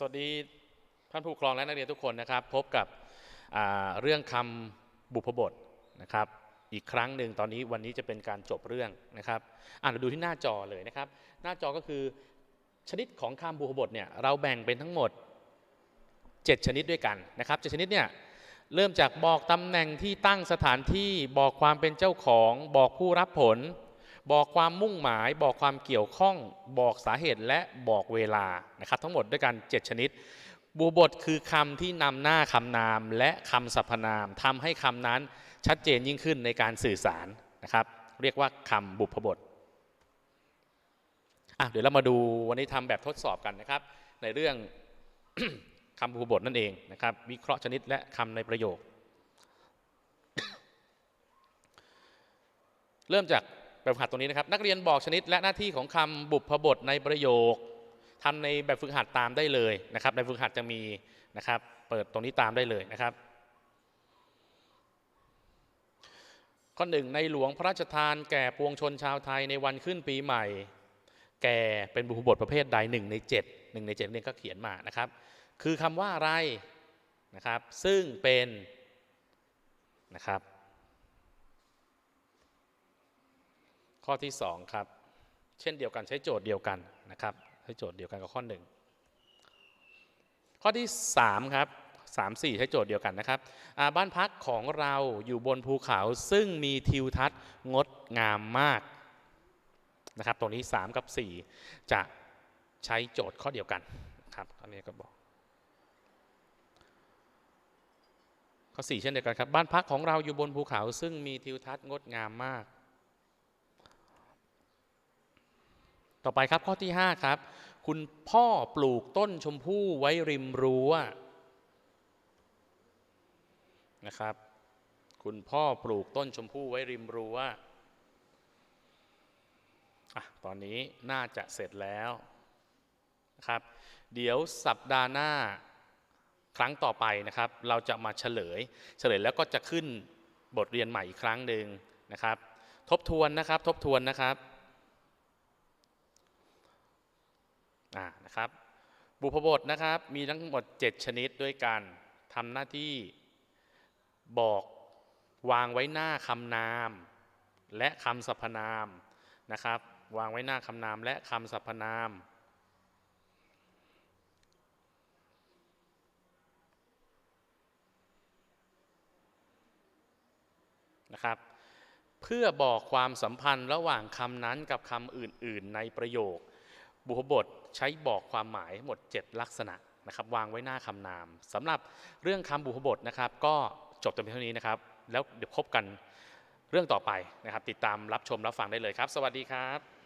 สวัสดีท่านผู้ปกครองและนักเรียนทุกคนนะครับ พบกับเรื่องคำบุพบทนะครับ อีกครั้งหนึ่งตอนนี้วันนี้จะเป็นการจบเรื่องนะครับอ่านเราดูที่หน้าจอเลยนะครับ หน้าจอก็คือชนิดของคำบุพบทเนี่ยเราแบ่งเป็นทั้งหมด 7 ชนิดด้วยกันนะครับเจ็ดชนิดเนี่ยเริ่มจากบอกตำแหน่งที่ตั้งสถานที่บอกความเป็นเจ้าของ บอกผู้รับผล บอกความมุ่งหมาย บอกความเกี่ยวข้อง บอกสาเหตุและบอกเวลานะครับทั้งหมดด้วยกัน 7 ชนิด บูบทคือคำที่นำหน้าคำนามและคำสรรพนามทำให้คำนั้นชัดเจนยิ่งขึ้นในการสื่อสารนะครับ เรียกว่าคำบุพบทอะเดี๋ยวเรามาดูวันนี้ทำแบบทดสอบกันนะครับ ในเรื่องคำบุพบทนั่นเองนะครับ วิเคราะห์ชนิดและคำในประโยค เริ่มจาก แบบฝึกหัดตรงนี้นะครับ นักเรียนบอกชนิดและหน้าที่ของคำบุพบทในประโยคทำในแบบฝึกหัดตามได้เลยนะครับ ในฝึกหัดจะมีนะครับ เปิดตรงนี้ตามได้เลยนะครับ ข้อหนึ่งในหลวงพระราชทานแก่ปวงชนชาวไทยในวันขึ้นปีใหม่ แก่เป็นบุพบทประเภทใดหนึ่งในเจ็ดหนึ่งในเจ็ดเนี่ยก็เขียนมานะครับ คือคำว่าอะไรนะครับ ซึ่งเป็นนะครับ ข้อที่สองครับ เช่นเดียวกันใช้โจทย์เดียวกันนะครับใช้โจทย์เดียวกันกับข้อหนึ่งข้อที่สามครับสามสี่ใช้โจทย์เดียวกันนะครับ บ้านพักของเราอยู่บนภูเขาซึ่งมีทิวทัศน์งดงามมากนะครับตรงนี้ 3 กับ 4 จะใช้โจทย์ข้อเดียวกันครับอันนี้ก็บอกข้อ4เช่นเดียวกันครับ บ้านพักของเราอยู่บนภูเขาซึ่งมีทิวทัศน์งดงามมาก ต่อไปครับข้อที่ 5 ครับ คุณพ่อปลูกต้นชมพู่ไว้ริมรั้วนะครับ คุณพ่อปลูกต้นชมพู่ไว้ริมรั้วอะตอนนี้น่าจะเสร็จแล้วนะครับ เดี๋ยวสัปดาห์หน้าครั้งต่อไปนะครับ เราจะมาเฉลย เฉลยแล้วก็จะขึ้นบทเรียนใหม่อีกครั้งหนึ่งนะครับ ทบทวนนะครับ ทบทวนนะครับ อ่า นะครับ บุพบทนะครับมีทั้งหมด 7 ชนิดด้วยกันทำหน้าที่บอกวางไว้หน้าคำนามและคำสรรพนามนะครับ วางไว้หน้าคำนามและคำสรรพนาม นะครับ เพื่อบอกความสัมพันธ์ระหว่างคำนั้นกับคำอื่น ๆ ในประโยค บุพบทใช้บอกความหมายหมด 7 ลักษณะนะครับวางไว้หน้าคำนามสำหรับเรื่องคำบุพบทนะครับ ก็จบแต่เพียงเท่านี้นะครับ แล้วเดี๋ยวพบกันเรื่องต่อไปนะครับ ติดตามรับชมรับฟังได้เลยครับ สวัสดีครับ